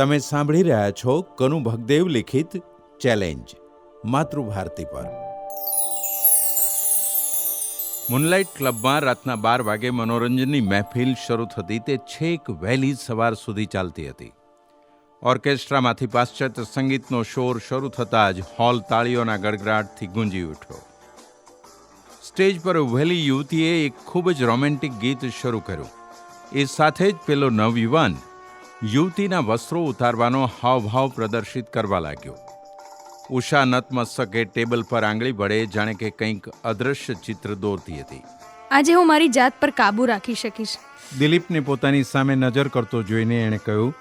તમે સાંભળી રહ્યા છો કનુ ભગદેવ લિખિત ચેલેન્જ, માતૃભારતી પર. મુનલાઇટ ક્લબમાં રાતના બાર વાગે મનોરંજનની મહેફિલ શરૂ થતી તે છેક વહેલી સવાર સુધી ચાલતી હતી. ઓર્કેસ્ટ્રામાંથી પાશ્ચાત્ય સંગીતનો શોર શરૂ થતાં જ હોલ તાળીઓના ગડગડાટથી ગુંજી ઉઠ્યો. સ્ટેજ પર ઉભેલી યુવતીએ એક ખૂબ જ રોમેન્ટિક ગીત શરૂ કર્યું. એ સાથે જ પેલો નવયુવાન યુવતીના વસ્ત્રો ઉતારવાનો હાવભાવ પ્રદર્શિત કરવા લાગ્યો. ઉષા નતમસ્તકે ટેબલ પર આંગળી વડે જાણે કે કંઈક અદૃશ્ય ચિત્ર દોરતી હતી. આજે હું મારી જાત પર કાબૂ રાખી શકીશ. દિલીપને પોતાની સામે નજર કરતો જોઈને એણે કહ્યું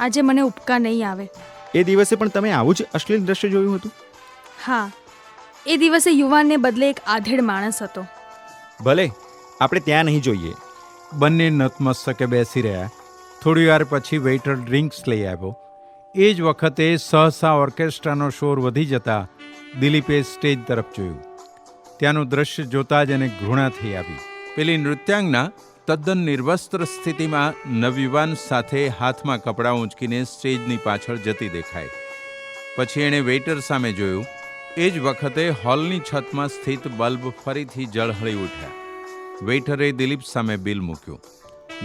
આજે મને ઉપકા નહીં આવે. એ દિવસે પણ તમે આવું જ અશ્લીલ દ્રશ્ય જોયું હતું? હા. એ દિવસે યુવાનને બદલે એક આધેડ માણસ હતો. ભલે આપણે ત્યાં નહીં જોઈએ. બંને નતમસ્તકે બેસી રહ્યા. થોડી વાર પછી વેઇટર ડ્રિંક્સ લઈ આવ્યો. એ જ વખતે સહસા ઓર્કેસ્ટ્રાનો શોર વધી જતા દિલીપે સ્ટેજ તરફ જોયું. ત્યાંનું દ્રશ્ય જોતા જ એને ઘૃણા થઈ આવી. પેલી નૃત્યાંગના તદ્દન નિર્વસ્ત્ર સ્થિતિમાં નવયુવાન સાથે હાથમાં કપડાં ઊંચકીને સ્ટેજની પાછળ જતી દેખાય પછી એણે વેઇટર સામે જોયું. એ જ વખતે હોલની છતમાં સ્થિત બલ્બ ફરીથી જળહળી ઉઠ્યા. વેઇટરે દિલીપ સામે બિલ મૂક્યું.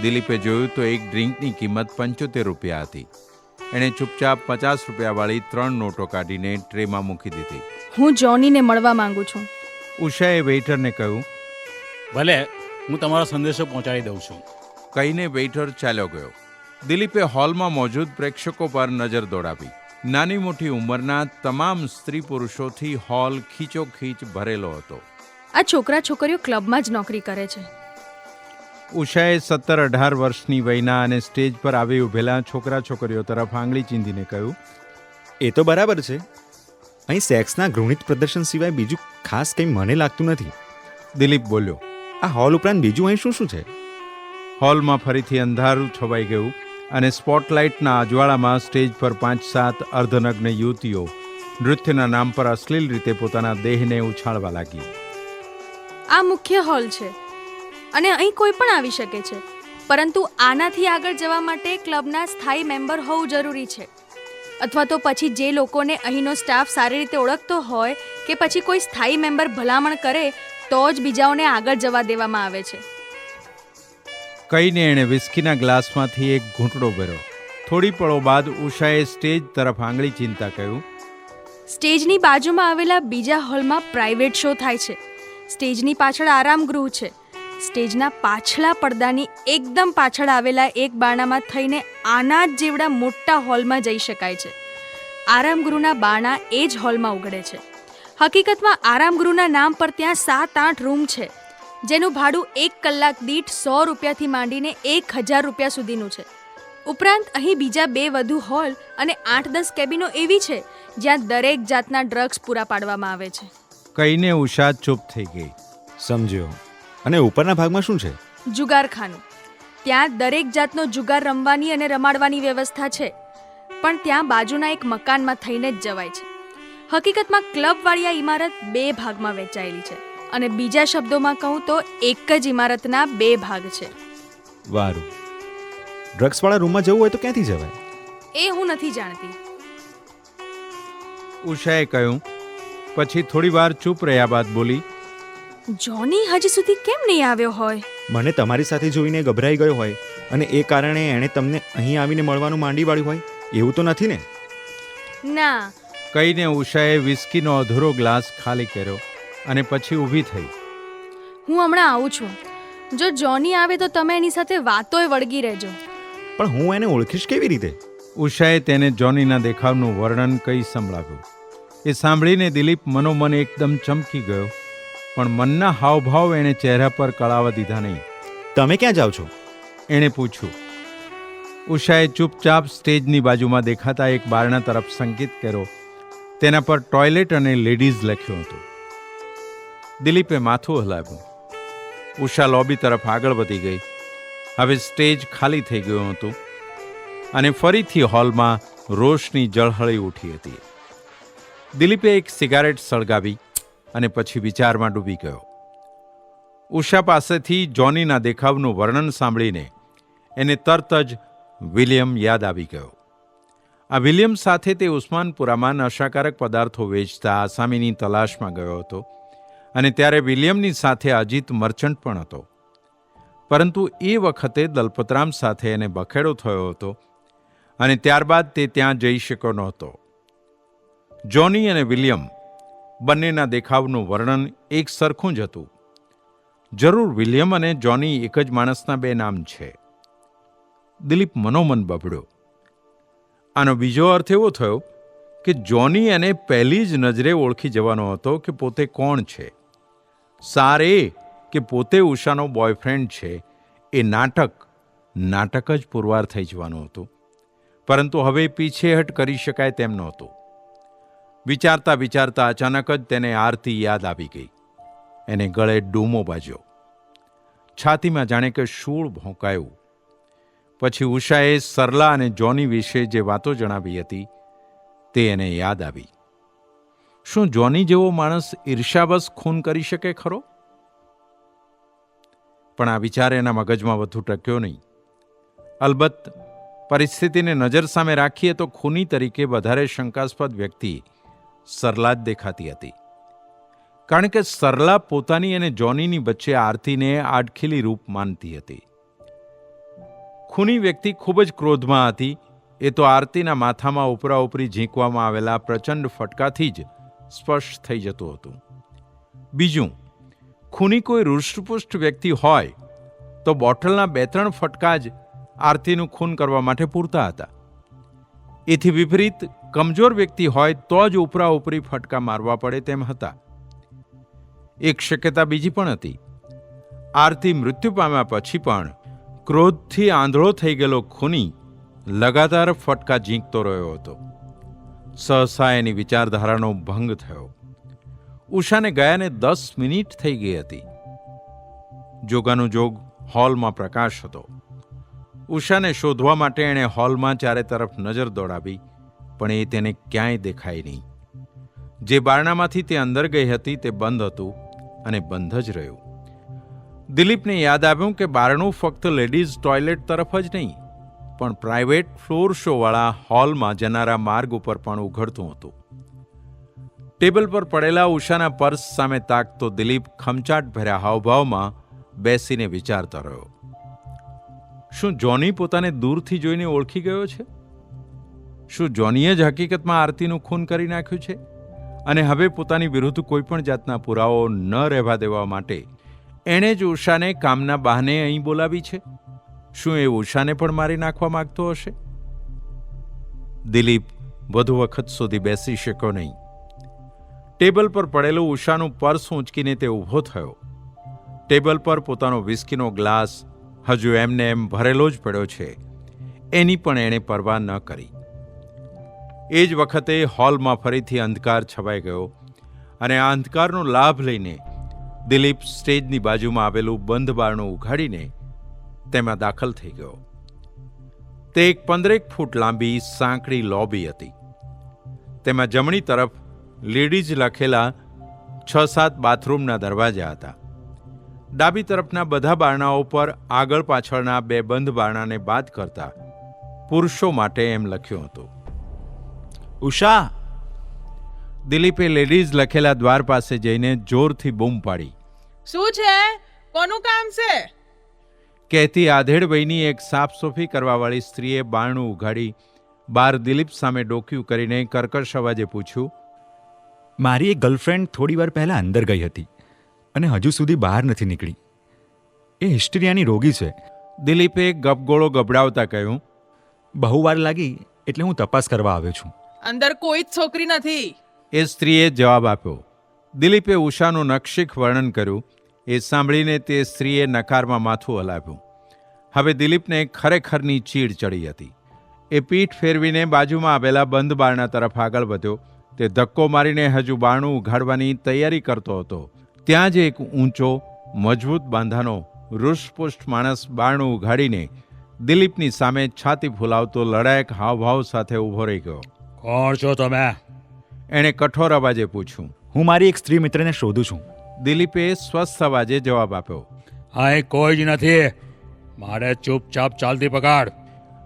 દિલીપે જોયું તો એક ડ્રિંકની કિંમત પંચોતેર રૂપિયા હતી. એણે ચૂપચાપ પચાસ રૂપિયાવાળી ત્રણ નોટો કાઢીને ટ્રેમાં મૂકી દીધી. હું જોનીને મળવા માંગુ છું. ઉષાએ વેઇટરને કહ્યું ભલે હું તમારો સંદેશો પહોંચાડી દઉં છું. કહીને વેઇટર ચાલ્યો ગયો. દિલીપે હોલમાં મોજૂદ પ્રેક્ષકો પર નજર દોડાવી. નાની મોટી ઉંમરના તમામ સ્ત્રી પુરુષોથી હોલ ખીચોખીચ ભરેલો હતો. આ છોકરા છોકરીઓ ક્લબમાં જ નોકરી કરે છે. ઉષાએ સત્તર અઢાર વર્ષની વયના અને સ્ટેજ પર આવી ઉભેલા છોકરા છોકરીઓ તરફ આંગળી ચીંધીને કહ્યું એ તો બરાબર છે. અહીં સેક્સના ઘૃણિત પ્રદર્શન સિવાય બીજું ખાસ કંઈ મને લાગતું નથી. દિલીપ બોલ્યો આ હોલ ઉપરાંત બીજું અહીં શું શું છે? હોલમાં ફરીથી અંધારું છવાઈ ગયું અને સ્પોટલાઇટના અજવાળામાં સ્ટેજ પર પાંચ સાત અર્ધનગ્ન યુવતીઓ નૃત્યના નામ પર અશ્લીલ રીતે પોતાના દેહને ઉછાળવા લાગી આ મુખ્ય હોલ છે. અને અહીં કોઈ પણ આવી શકે છે. પરંતુ આનાથી આગળ જવા માટે ક્લબના સ્થાયી મેમ્બર હોવું જરૂરી છે. અથવા તો પછી જે લોકોને અહીંનો સ્ટાફ સારી રીતે ઓળખતો હોય કે પછી કોઈ સ્થાયી મેમ્બર ભલામણ કરે તો જ બીજાઓને આગળ જવા દેવામાં આવે છે. કહીને એણે વિસ્કીના ગ્લાસમાંથી એક ઘૂંટડો ભર્યો. થોડી પળો બાદ ઉષાએ સ્ટેજ તરફ આંગળી ચિંતા કહ્યું સ્ટેજની બાજુમાં આવેલા બીજા હોલમાં પ્રાઇવેટ શો થાય છે. સ્ટેજની પાછળ આરામ ગૃહ છે. સ્ટેજના પાછલા પડદાની એકદમ પાછળ આવેલા એક બાણામાં થઈને આના જ જેવડા મોટા હોલમાં જઈ શકાય છે. આરામગૃહના બાણા એ જ હોલમાં ઉઘડે છે. હકીકતમાં આરામગૃહના નામ પર ત્યાં સાત આઠ રૂમ છે. જેનું ભાડું એક કલાક દીઠ સો રૂપિયાથી માંડીને એક હજાર રૂપિયા સુધીનું છે. ઉપરાંત અહીં બીજા બે વધુ હોલ અને આઠ દસ કેબિનો એવી છે, જ્યાં દરેક જાતના ડ્રગ્સ પૂરા પાડવામાં આવે છે. કહીને ઉષા ચૂપ થઈ ગઈ. સમજ્યો? અને ઉપરના ભાગમાં શું છે? જુગારખાનું. ત્યાં દરેક જાતનો જુગાર રમવાની અને રમાડવાની વ્યવસ્થા છે પણ ત્યાં બાજુના એક મકાનમાં થઈને જ જવાય છે. હકીકતમાં ક્લબવાળી આ ઇમારત બે ભાગમાં વહેંચાયેલી છે અને બીજા શબ્દોમાં કહું તો એક જ ઇમારતના બે ભાગ છે. વારું. ડ્રગ્સવાળા રૂમમાં જવું હોય તો ક્યાંથી જવાય? એ હું નથી જાણતી. ઉષાએ કહ્યું પછી થોડી વાર ચૂપ રહ્યા બાદ બોલી જોની હજી સુધી કેમ નહીં આવ્યો હોય? મને તમારી સાથે જોઈને ગભરાઈ ગયો હોય અને એ કારણે એણે તમને અહીં આવીને મળવાનું માંડી વાળ્યું હોય? એવું તો નથી ને? ના. કહીને ઉષાએ વિસ્કીનો અધૂરો ગ્લાસ ખાલી કર્યો અને પછી ઊભી થઈ. હું હમણાં આવું છું. જો જોની આવે તો તમે એની સાથે વાતોય વળગી રહેજો. પણ હું એને ઓળખીશ કેવી રીતે? ઉષાએ તેને જોનીના દેખાવનું વર્ણન કઈ સંભળાવ્યું. એ સાંભળીને દિલીપ મનોમન એકદમ ચમકી ગયો. પણ મનના હાવભાવ એણે ચહેરા પર કળાવા દીધા નહીં. તમે ક્યાં જાઓ છો? એણે પૂછ્યું. ઉષાએ ચૂપચાપ સ્ટેજની બાજુમાં દેખાતા એક બારણા તરફ સંકેત કર્યો. તેના પર ટોયલેટ અને લેડીઝ લખ્યું હતું. દિલીપે માથું હલાવ્યું. ઉષા લોબી તરફ આગળ વધી ગઈ. હવે સ્ટેજ ખાલી થઈ ગયું હતું અને ફરીથી હોલમાં રોશની જળહળી ઉઠી હતી. દિલીપે એક સિગારેટ સળગાવી અને પછી વિચારમાં ડૂબી ગયો. ઉષા પાસેથી જોનીના દેખાવનું વર્ણન સાંભળીને એને તરત જ વિલિયમ યાદ આવી ગયો. આ વિલિયમ સાથે તે ઉસ્માનપુરામાં નશાકારક પદાર્થો વેચતા આસામીની તલાશમાં ગયો હતો અને ત્યારે વિલિયમની સાથે અજીત મર્ચન્ટ પણ હતો. પરંતુ એ વખતે દલપતરામ સાથે એને બખેડો થયો હતો અને ત્યારબાદ તે ત્યાં જઈ શક્યો નહોતો. જોની અને વિલિયમ બંનેના દેખાવનું વર્ણન એક સરખું જ હતું. જરૂર વિલિયમ અને જોની એક જ માણસના બે નામ છે. દિલીપ મનોમન બબડ્યો. આનો બીજો અર્થ એવો થયો કે જોની એને પહેલી જ નજરે ઓળખી જવાનો હતો કે પોતે કોણ છે. સાર કે પોતે ઉષાનો બોયફ્રેન્ડ છે એ નાટક નાટક જ પુરવાર થઈ જવાનું હતું. પરંતુ હવે પીછેહટ કરી શકાય તેમ નહોતું. વિચારતા વિચારતા અચાનક જ તેને આરતી યાદ આવી ગઈ. એને ગળે ડૂમો બાજ્યો છાતીમાં જાણે કે શૂળ ભોંકાયું. પછી ઉષાએ સરલા અને જોની વિશે જે વાતો જણાવી હતી, તે એને યાદ આવી. શું જોની જેવો માણસ ઈર્ષાવશ ખૂન કરી શકે ખરો? પણ આ વિચાર એના મગજમાં વધુ ટક્યો નહીં. અલબત્ત, પરિસ્થિતિને નજર સામે રાખીએ તો ખૂની તરીકે વધારે શંકાસ્પદ વ્યક્તિ સરલા જ દેખાતી હતી. કારણ કે સરલા પોતાની અને જોનીની વચ્ચે આરતીને આડખીલી રૂપ માનતી હતી. ખૂની વ્યક્તિ ખૂબ જ ક્રોધમાં હતી. એ તો આરતીના માથામાં ઉપરા ઉપરી ઝીંકવામાં આવેલા પ્રચંડ ફટકાથી જ સ્પષ્ટ થઈ જતું હતું. બીજું, ખૂની કોઈ રૂષ્ટપુષ્ટ વ્યક્તિ હોય તો બોટલના બે ત્રણ ફટકા જ આરતીનું ખૂન કરવા માટે પૂરતા હતા. એથી વિપરીત, કમજોર વ્યક્તિ હોય તો જ ઉપરા ઉપરી ફટકા મારવા પડે તેમ હતા. એક શક્યતા બીજી પણ હતી. આરતી મૃત્યુ પામ્યા પછી પણ ક્રોધથી આંધળો થઈ ગયેલો ખૂની લગાતાર ફટકા ઝીંકતો રહ્યો હતો. સહસા એની વિચારધારાનો ભંગ થયો. ઉષાને ગયાને દસ મિનિટ થઈ ગઈ હતી. જોગાનું જોગ હોલમાં પ્રકાશ હતો. ઉષાને શોધવા માટે એણે હોલમાં ચારે તરફ નજર દોડાવી, પણ એ તેને ક્યાંય દેખાય નહીં. જે બારણામાંથી તે અંદર ગઈ હતી તે બંધ હતું અને બંધ જ રહ્યું. દિલીપને યાદ આવ્યું કે બારણું ફક્ત લેડીઝ ટોયલેટ તરફ જ નહીં, પણ પ્રાઇવેટ ફ્લોર શોવાળા હોલમાં જનારા માર્ગ ઉપર પણ ઉઘડતું હતું. ટેબલ પર પડેલા ઉષાના પર્સ સામે તાકતો દિલીપ ખમચાટ ભર્યા હાવભાવમાં બેસીને વિચારતો રહ્યો. શું જોની પોતાને દૂરથી જોઈને ઓળખી ગયો છે? શું જોનીએ જ હકીકતમાં આરતીનું ખૂન કરી નાખ્યું છે? અને હવે પોતાની વિરુદ્ધ કોઈ પણ જાતના પુરાવો ન રહેવા દેવા માટે એણે જ ઉષાને કામના બહાને અહીં બોલાવી છે? શું એ ઉષાને પણ મારી નાખવા માગતો હશે? દિલીપ વધુ વખત સુધી બેસી શક્યો નહીં. ટેબલ પર પડેલું ઉષાનું પર્સ ઊંચકીને તે ઊભો થયો. ટેબલ પર પોતાનો વિસ્કીનો ગ્લાસ હજુ એમને એમ ભરેલો જ પડ્યો છે. એની પણ એણે પરવા ન કરી. એ જ વખતે હોલમાં ફરીથી અંધકાર છવાઈ ગયો અને આ અંધકારનો લાભ લઈને દિલીપ સ્ટેજની બાજુમાં આવેલું બંધ બારણું ઉઘાડીને તેમાં દાખલ થઈ ગયો. તે એક પંદરેક ફૂટ લાંબી સાંકડી લોબી હતી. તેમાં જમણી તરફ લેડીઝ લખેલા છ સાત બાથરૂમના દરવાજા હતા. ડાબી તરફના બધા બારણાઓ પર આગળ પાછળના બે બંધ બારણાને બાદ કરતા પુરુષો માટે એમ લખ્યું હતું. ઉષા! દિલીપે લેડીઝ લખેલા દ્વાર પાસે જઈને જોરથી બૂમ પાડી. શું છે? કોનું કામ છે? કહેતી આધેડ વયની એક સાફસોફી કરવાવાળી સ્ત્રીએ બારણું ઉઘાડી બાર દિલીપ સામે ડોક્યું કરીને કર્કશ અવાજે પૂછ્યું મારી એક ગર્લફ્રેન્ડ થોડી વાર પહેલાં અંદર ગઈ હતી. અને હજુ સુધી બહાર નથી નીકળી. એ હિસ્ટેરિયાની રોગી છે. દિલીપે ગપગોળો ગભડાવતા કહ્યું બહુ વાર લાગી એટલે હું તપાસ કરવા આવ્યો છું. અંદર કોઈ જ છોકરી નથી. એ સ્ત્રીએ જવાબ આપ્યો. દિલીપે ઉષાનું નક્ષિક વર્ણન કર્યું. એ સાંભળીને તે સ્ત્રીએ નકારમાં માથું હલાવ્યું. હવે દિલીપને ખરેખરની ચીડ ચડી હતી. એ પીઠ ફેરવીને બાજુમાં આવેલા બંધ બારણા તરફ આગળ વધ્યો. તે ધક્કો મારીને હજુ બારણું ઉઘાડવાની તૈયારી કરતો હતો. ત્યાં જ એક ઊંચો મજબૂત બાંધાનો રૂષ્ટપુષ્ટ માણસ બારણું ઉઘાડીને દિલીપની સામે છાતી ફૂલાવતો લડાયક હાવભાવ સાથે ઊભો રહી ગયો. કોણ છો તમે? એણે કઠોર અવાજે પૂછ્યું. હું મારી એક સ્ત્રી મિત્રને શોધું છું. દિલીપે સ્વસ્થ અવાજે જવાબ આપ્યો. હા એ કોઈ જ નથી. મારે ચૂપચાપ ચાલતી પકડ.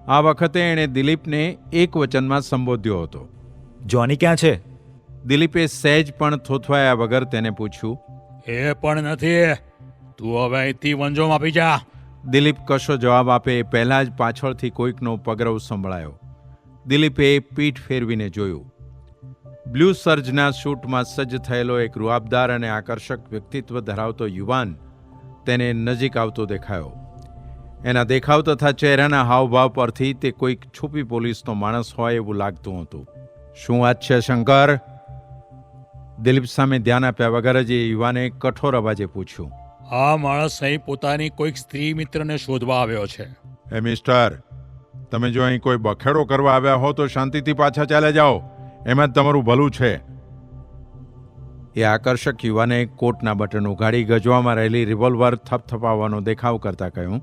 આ વખતે એણે દિલીપને એક વચનમાં સંબોધ્યો હતો. જોની ક્યાં છે? દિલીપે સહેજ પણ થોથવાયા વગર તેને પૂછ્યું. એ પણ નથી. તું હવે અહીંથી વંજો માપી જા. દિલીપ કશો જવાબ આપે એ પહેલાં જ પાછળથી કોઈકનો પગરવ સંભળાયો. દિલીપે પીઠ ફેરવીને જોયું. બ્લુ સર્જના શૂટમાં સજ્જ થયેલો એક રૂઆબદાર અને આકર્ષક વ્યક્તિત્વ ધરાવતો યુવાન તેને નજીક આવતો દેખાયો. એના દેખાવ તથા ચહેરાના હાવભાવ પરથી તે કોઈક છુપી પોલીસનો માણસ હોય એવું લાગતું હતું. શું વાત છે, શંકર? દિલીપ સામે ધ્યાન આપ્યા વગર જ એ યુવાને કઠોર અવાજે પૂછ્યું. આ માણસ અહીં પોતાની કોઈક સ્ત્રી મિત્રને શોધવા આવ્યો છે. એ મિસ્ટર તમે જો અહીં કોઈ બખેડો કરવા આવ્યા હો તો શાંતિથી પાછા ચાલ્યા જાઓ. એમાં જ તમારું ભલું છે. એ આકર્ષક યુવાને કોટના બટન ઉઘાડી ગજવામાં રહેલી રિવોલ્વર થપથપાવવાનો દેખાવ કરતા કહ્યું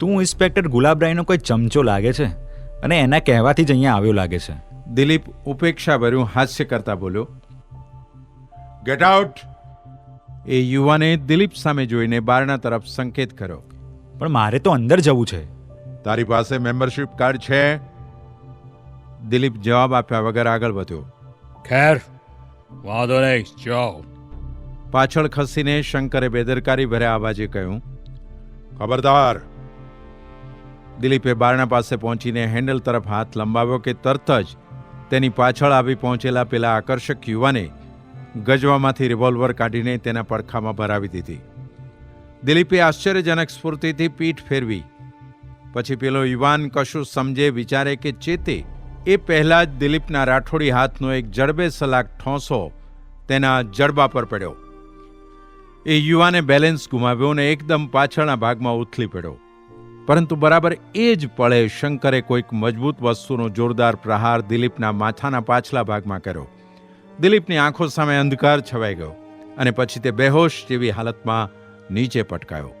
તું ઇન્સ્પેક્ટર ગુલાબરાયનો કોઈ ચમચો લાગે છે? અને એના કહેવાથી જ અહીંયા આવ્યો લાગે છે. દિલીપ ઉપેક્ષાભર્યું હાસ્ય કરતા બોલ્યો ગેટ આઉટ એ યુવાને દિલીપ સામે જોઈને બારણા તરફ સંકેત કર્યો. પણ મારે તો અંદર જવું છે. તારી પાસે મેમ્બરશિપ કાર્ડ છે? દિલીપ જવાબ આપ્યા વગર આગળ વધ્યો. ખેર વાંધો નહીં જાઓ. પાછળ ખસીને શંકરે બેદરકારી ભર્યા અવાજે કહ્યું ખબરદાર. દિલીપે બારણા પાસે પહોંચીને હેન્ડલ તરફ હાથ લંબાવ્યો કે તરત જ તેની પાછળ આવી પહોંચેલા પેલા આકર્ષક યુવાને ગજવામાંથી રિવોલ્વર કાઢીને તેના પડખામાં ભરાવી દીધી. દિલીપે આશ્ચર્યજનક સ્ફૂર્તિથી પીઠ ફેરવી. પછી પેલો યુવાન કશું સમજે વિચારે કે ચેતે એ પહેલાં જ દિલીપના રાઠોડી હાથનો એક જડબે સલાક ઠોંસો તેના જડબા પર પડ્યો. એ યુવાને બેલેન્સ ગુમાવ્યો અને એકદમ પાછળના ભાગમાં ઉથલી પડ્યો. પરંતુ બરાબર એ જ પળે શંકરે કોઈક મજબૂત વસ્તુનો જોરદાર પ્રહાર દિલીપના માથાના પાછલા ભાગમાં કર્યો. દિલીપની આંખો સામે અંધકાર છવાઈ ગયો અને પછી તે બેહોશ જેવી હાલતમાં નીચે પટકાયો.